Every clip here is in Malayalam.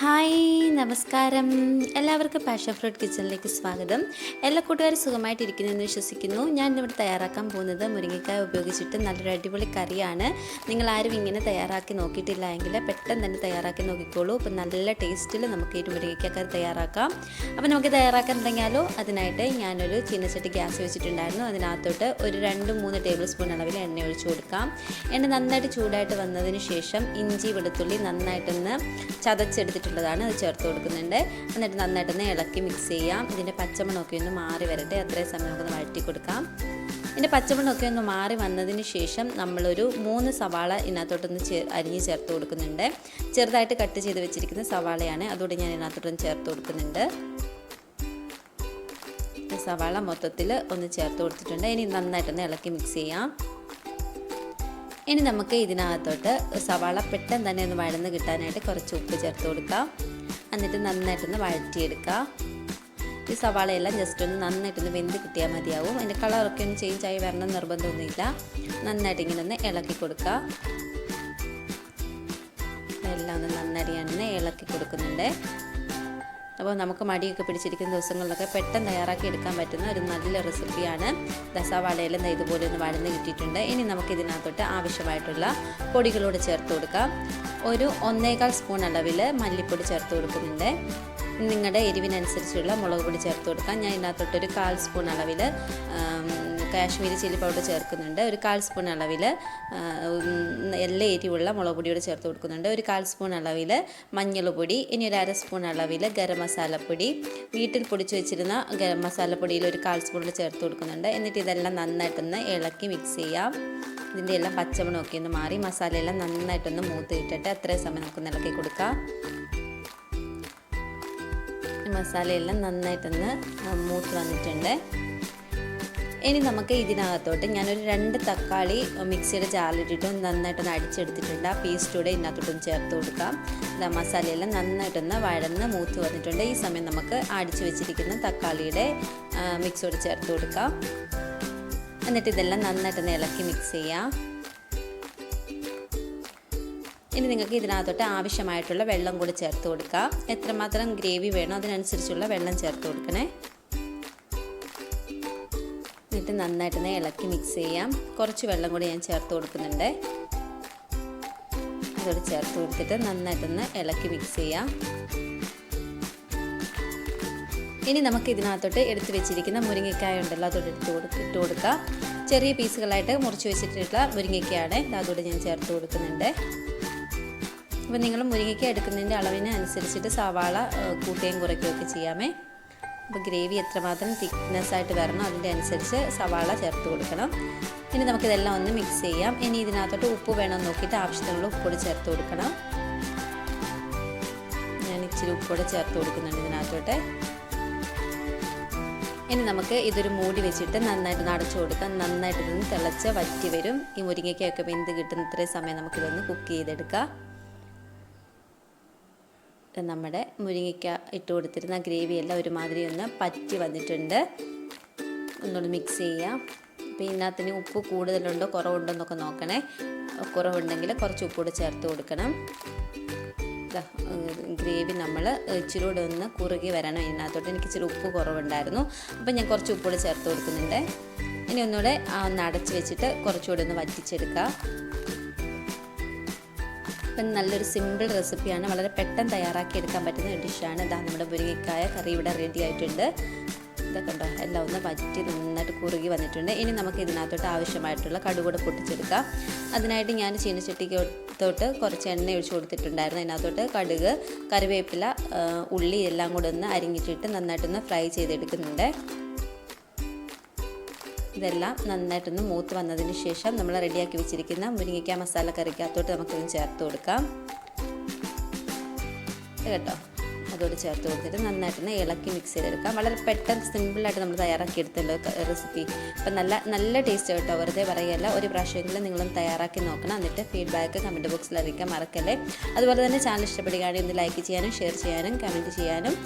ഹായ് നമസ്കാരം. എല്ലാവർക്കും പാഷൻ ഫ്രൂട്ട് കിച്ചണിലേക്ക് സ്വാഗതം. എല്ലാ കൂട്ടുകാരും സുഖമായിട്ടിരിക്കുന്നു എന്ന് വിശ്വസിക്കുന്നു. ഞാൻ ഇവിടെ തയ്യാറാക്കാൻ പോകുന്നത് മുരിങ്ങക്കായ ഉപയോഗിച്ചിട്ട് നല്ലൊരു അടിപൊളി കറിയാണ്. നിങ്ങൾ ആരും ഇങ്ങനെ തയ്യാറാക്കി നോക്കിയിട്ടില്ല എങ്കിൽ പെട്ടെന്ന് തന്നെ തയ്യാറാക്കി നോക്കിക്കോളൂ. അപ്പം നല്ല ടേസ്റ്റിൽ നമുക്ക് ഈ മുരിങ്ങക്കായ കറി തയ്യാറാക്കാം. അപ്പോൾ നമുക്ക് തയ്യാറാക്കാൻ തുടങ്ങിയാലോ? അതിനായിട്ട് ഞാനൊരു ചീനച്ചട്ടി ഗ്യാസ് വെച്ചിട്ടുണ്ടായിരുന്നു. അതിനകത്തോട്ട് ഒരു രണ്ട് മൂന്ന് ടേബിൾ സ്പൂൺ അളവിൽ എണ്ണ ഒഴിച്ചു കൊടുക്കാം. എണ്ണ നന്നായിട്ട് ചൂടായിട്ട് വന്നതിന് ശേഷം ഇഞ്ചി വെളുത്തുള്ളി നന്നായിട്ടൊന്ന് ചതച്ചെടുത്തിട്ടുള്ളതാണ് അത് ചേർത്ത് കൊടുക്കുന്നുണ്ട്. എന്നിട്ട് നന്നായിട്ടൊന്ന് ഇളക്കി മിക്സ് ചെയ്യാം. ഇതിന്റെ പച്ചമണമൊക്കെ ഒന്ന് മാറി വരട്ടെ. അത്രയും സമയം നമുക്കൊന്ന് വഴറ്റി കൊടുക്കാം. ഇതിന്റെ പച്ചമണമൊക്കെ ഒന്ന് മാറി വന്നതിന് ശേഷം നമ്മളൊരു മൂന്ന് സവാള ഇതിനകത്തോട്ടൊന്ന് ചേ അരിഞ്ഞ് ചേർത്ത് കൊടുക്കുന്നുണ്ട്. ചെറുതായിട്ട് കട്ട് ചെയ്ത് വെച്ചിരിക്കുന്ന സവാളയാണ്. അതുകൂടി ഞാൻ ഇതിനകത്തോട്ടൊന്ന് ചേർത്ത് കൊടുക്കുന്നുണ്ട്. സവാള മൊത്തത്തിൽ ഒന്ന് ചേർത്ത് കൊടുത്തിട്ടുണ്ട്. ഇനി നന്നായിട്ടൊന്ന് ഇളക്കി മിക്സ് ചെയ്യാം. ഇനി നമുക്ക് ഇതിനകത്തോട്ട് സവാള പെട്ടെന്ന് തന്നെ ഒന്ന് വഴന്ന് കിട്ടാനായിട്ട് കുറച്ച് ഉപ്പ് ചേർത്ത് കൊടുക്കാം. എന്നിട്ട് നന്നായിട്ടൊന്ന് വഴറ്റിയെടുക്കാം. ഈ സവാളയെല്ലാം ജസ്റ്റ് ഒന്ന് നന്നായിട്ടൊന്ന് വെന്ത് കിട്ടിയാൽ മതിയാവും. അതിന്റെ കളറൊക്കെ ഒന്ന് ചേഞ്ച് ആയി വരണം നിർബന്ധമൊന്നുമില്ല. നന്നായിട്ട് ഇങ്ങനെ ഒന്ന് ഇളക്കി കൊടുക്കുക എല്ലാം ഒന്ന് നന്നായിട്ട് ഞാനൊന്ന് ഇളക്കി കൊടുക്കുന്നുണ്ട്. അപ്പോൾ നമുക്ക് മടിയൊക്കെ പിടിച്ചിരിക്കുന്ന ദിവസങ്ങളിലൊക്കെ പെട്ടെന്ന് തയ്യാറാക്കി എടുക്കാൻ പറ്റുന്ന ഒരു നല്ല റെസിപ്പിയാണ് ദസാവാളയിലും ഇതുപോലെ ഒന്ന് വഴന്ന് കിട്ടിയിട്ടുണ്ട്. ഇനി നമുക്ക് ഇതിനകത്തോട്ട് ആവശ്യമായിട്ടുള്ള പൊടികളോട് ചേർത്ത് കൊടുക്കാം. ഒരു ഒന്നേകാൽ സ്പൂൺ അളവിൽ മല്ലിപ്പൊടി ചേർത്ത് കൊടുക്കുന്നുണ്ട്. നിങ്ങളുടെ എരിവിനനുസരിച്ചുള്ള മുളക് പൊടി ചേർത്ത് കൊടുക്കാം. ഞാൻ ഇതിനകത്തോട്ടൊരു കാൽ സ്പൂൺ അളവിൽ കാശ്മീരി ചില്ലി പൗഡർ ചേർക്കുന്നുണ്ട്. ഒരു കാൽ സ്പൂൺ അളവിൽ എല്ലാ എരിവുള്ള മുളക് പൊടിയോട് ചേർത്ത് കൊടുക്കുന്നുണ്ട്. ഒരു കാൽ സ്പൂൺ അളവിൽ മഞ്ഞൾപ്പൊടി ഇനി ഒരു അര സ്പൂൺ അളവിൽ ഗരം മസാലപ്പൊടി വീട്ടിൽ പൊടിച്ചു വെച്ചിരുന്ന ഗരം മസാലപ്പൊടിയിൽ ഒരു കാൽ സ്പൂണിൽ ചേർത്ത് കൊടുക്കുന്നുണ്ട്. എന്നിട്ട് ഇതെല്ലാം നന്നായിട്ടൊന്ന് ഇളക്കി മിക്സ് ചെയ്യാം. ഇതിന്റെ എല്ലാം പച്ചമണമൊക്കെ ഒന്ന് മാറി മസാലയെല്ലാം നന്നായിട്ടൊന്ന് മൂത്ത് ഇട്ടിട്ട് അത്രയും സമയം നമുക്ക് ഇളക്കി കൊടുക്കാം. മസാലയെല്ലാം നന്നായിട്ടൊന്ന് മൂത്ത് വന്നിട്ടുണ്ട്. ഇനി നമുക്ക് ഇതിനകത്തോട്ട് ഞാനൊരു രണ്ട് തക്കാളി മിക്സിയുടെ ജാലിട്ടിട്ട് നന്നായിട്ടൊന്ന് അടിച്ചെടുത്തിട്ടുണ്ട്. ആ പേസ്റ്റൂടെ ഇതിനകത്തോട്ടൊന്ന് ചേർത്ത് കൊടുക്കാം. മസാലയെല്ലാം നന്നായിട്ടൊന്ന് വഴന്ന് മൂത്ത് വന്നിട്ടുണ്ട്. ഈ സമയം നമുക്ക് അടിച്ചു വെച്ചിരിക്കുന്ന തക്കാളിയുടെ മിക്സോട് ചേർത്ത് കൊടുക്കാം. എന്നിട്ട് ഇതെല്ലാം നന്നായിട്ടൊന്ന് ഇളക്കി മിക്സ് ചെയ്യാം. ഇനി നിങ്ങൾക്ക് ഇതിനകത്തോട്ട് ആവശ്യമായിട്ടുള്ള വെള്ളം കൂടി ചേർത്ത് കൊടുക്കാം. എത്രമാത്രം ഗ്രേവി വേണോ അതിനനുസരിച്ചുള്ള വെള്ളം ചേർത്ത് കൊടുക്കണേ. എന്നിട്ട് നന്നായിട്ടൊന്ന് ഇളക്കി മിക്സ് ചെയ്യാം. കുറച്ച് വെള്ളം കൂടി ഞാൻ ചേർത്ത് കൊടുക്കുന്നുണ്ട്. അതോട് ചേർത്ത് കൊടുത്തിട്ട് നന്നായിട്ടൊന്ന് ഇളക്കി മിക്സ് ചെയ്യാം. ഇനി നമുക്ക് ഇതിനകത്തോട്ട് എടുത്ത് വെച്ചിരിക്കുന്ന മുരിങ്ങക്കായ ഉണ്ടല്ലോ അതോട് എടുത്ത് കൊടുത്ത് ഇട്ട് കൊടുക്കുക ചെറിയ പീസുകളായിട്ട് മുറിച്ച് വെച്ചിട്ടുള്ള മുരിങ്ങയ്ക്കയാണ് അതോട് ഞാൻ ചേർത്ത് കൊടുക്കുന്നുണ്ട്. അപ്പോൾ നിങ്ങൾ മുരിങ്ങയ്ക്ക എടുക്കുന്നതിന്റെ അളവിന് അനുസരിച്ചിട്ട് സവാള കൂട്ടുകയും കുറയ്ക്കുകയൊക്കെ ചെയ്യാമേ. അപ്പോൾ ഗ്രേവി എത്രമാത്രം തിക്നെസ് ആയിട്ട് വരണം അതിന്റെ അനുസരിച്ച് സവാള ചേർത്ത് കൊടുക്കണം. ഇനി നമുക്കിതെല്ലാം ഒന്ന് മിക്സ് ചെയ്യാം. ഇനി ഇതിനകത്തോട്ട് ഉപ്പ് വേണമെന്ന് നോക്കിയിട്ട് ആവശ്യത്തിനുള്ള ഉപ്പൊടി ചേർത്ത് കൊടുക്കണം. ഞാൻ ഇച്ചിരി ഉപ്പോടെ ചേർത്ത് കൊടുക്കുന്നുണ്ട് ഇതിനകത്തോട്ട്. ഇനി നമുക്ക് ഇതൊരു മൂടി വെച്ചിട്ട് നന്നായിട്ട് നടച്ചു കൊടുക്കാം. നന്നായിട്ട് ഇതൊന്ന് തിളച്ച് വറ്റി വരും. ഈ മുരിങ്ങയ്ക്കൊക്കെ വെന്ത് കിട്ടുന്ന ഇത്രയും സമയം നമുക്കിതൊന്ന് കുക്ക് ചെയ്തെടുക്കാം. നമ്മുടെ മുരിങ്ങയ്ക്ക ഇട്ട് കൊടുത്തിരുന്ന ഗ്രേവി എല്ലാം ഒരുമാതിരി ഒന്ന് പറ്റി വന്നിട്ടുണ്ട്. ഒന്നുകൂടി മിക്സ് ചെയ്യാം. അപ്പോൾ ഇതിനകത്തിന് ഉപ്പ് കൂടുതലുണ്ടോ കുറവുണ്ടോ എന്നൊക്കെ നോക്കണേ. കുറവുണ്ടെങ്കിൽ കുറച്ച് ഉപ്പ് കൂടെ ചേർത്ത് കൊടുക്കണം. ഗ്രേവി നമ്മൾ ഇച്ചിരി കൂടെ ഒന്ന് കുറുകി വരണം ഇതിനകത്തോട്ട്. എനിക്ക് ഇച്ചിരി ഉപ്പ് കുറവുണ്ടായിരുന്നു. അപ്പോൾ ഞാൻ കുറച്ച് ഉപ്പ് കൂടെ ചേർത്ത് കൊടുക്കുന്നുണ്ട്. ഇനി ഒന്നുകൂടെ ഒന്ന് അടച്ച് വെച്ചിട്ട് കുറച്ചുകൂടെ ഒന്ന് വറ്റിച്ചെടുക്കാം. അപ്പം നല്ലൊരു സിമ്പിൾ റെസിപ്പിയാണ് വളരെ പെട്ടെന്ന് തയ്യാറാക്കി എടുക്കാൻ പറ്റുന്ന ഡിഷാണ് ഇതാ നമ്മുടെ മുരിങ്ങക്കായ കറി ഇവിടെ റെഡി ആയിട്ടുണ്ട്. ഇതൊക്കെ ഉണ്ടോ എല്ലാം ഒന്ന് വറ്റി നന്നായിട്ട് കുറുകി വന്നിട്ടുണ്ട്. ഇനി നമുക്ക് ഇതിനകത്തോട്ട് ആവശ്യമായിട്ടുള്ള കടുകൂടെ പൊട്ടിച്ചെടുക്കാം. അതിനായിട്ട് ഞാൻ ചീനച്ചട്ടിക്കോട്ട് കുറച്ച് എണ്ണ ഒഴിച്ച് കൊടുത്തിട്ടുണ്ടായിരുന്നു. അതിനകത്തോട്ട് കടുക് കറിവേപ്പില ഉള്ളി എല്ലാം കൂടെ ഒന്ന് അരിഞ്ഞിട്ടിട്ട് നന്നായിട്ടൊന്ന് ഫ്രൈ ചെയ്തെടുക്കുന്നുണ്ട്. ഇതെല്ലാം നന്നായിട്ടൊന്ന് മൂത്ത് വന്നതിന് ശേഷം നമ്മൾ റെഡിയാക്കി വെച്ചിരിക്കുന്ന മുരിങ്ങയ്ക്ക മസാല കറിക്കകത്തോട്ട് നമുക്കൊന്ന് ചേർത്ത് കൊടുക്കാം. കേട്ടോ? അതോട് ചേർത്ത് കൊടുത്തിട്ട് നന്നായിട്ടൊന്ന് ഇളക്കി മിക്സ് ചെയ്തെടുക്കാം. വളരെ പെട്ടെന്ന് സിമ്പിളായിട്ട് നമ്മൾ തയ്യാറാക്കി എടുത്തല്ലോ റെസിപ്പി അപ്പം നല്ല നല്ല ടേസ്റ്റ് കേട്ടോ വെറുതെ പറയുകയല്ല. ഒരു പ്രാവശ്യമെങ്കിലും നിങ്ങളും തയ്യാറാക്കി നോക്കണം. എന്നിട്ട് ഫീഡ്ബാക്ക് കമന്റ് ബോക്സിൽ അറിയിക്കാൻ മറക്കല്ലേ. അതുപോലെ തന്നെ ചാനൽ ഇഷ്ടപ്പെടുകയാണെങ്കിൽ ഒന്ന് ലൈക്ക് ചെയ്യാനും ഷെയർ ചെയ്യാനും കമന്റ് ചെയ്യാനും.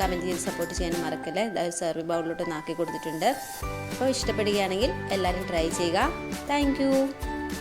കമന്റ് ചെയ്ത് സപ്പോർട്ട് ചെയ്യാൻ മറക്കല്ലേ. ഇതായി സെർവി ബൗളിലോട്ട് നാക്കി കൊടുത്തിട്ടുണ്ട്. അപ്പോൾ ഇഷ്ടപ്പെടുകയാണെങ്കിൽ എല്ലാവരും ട്രൈ ചെയ്യുക. താങ്ക്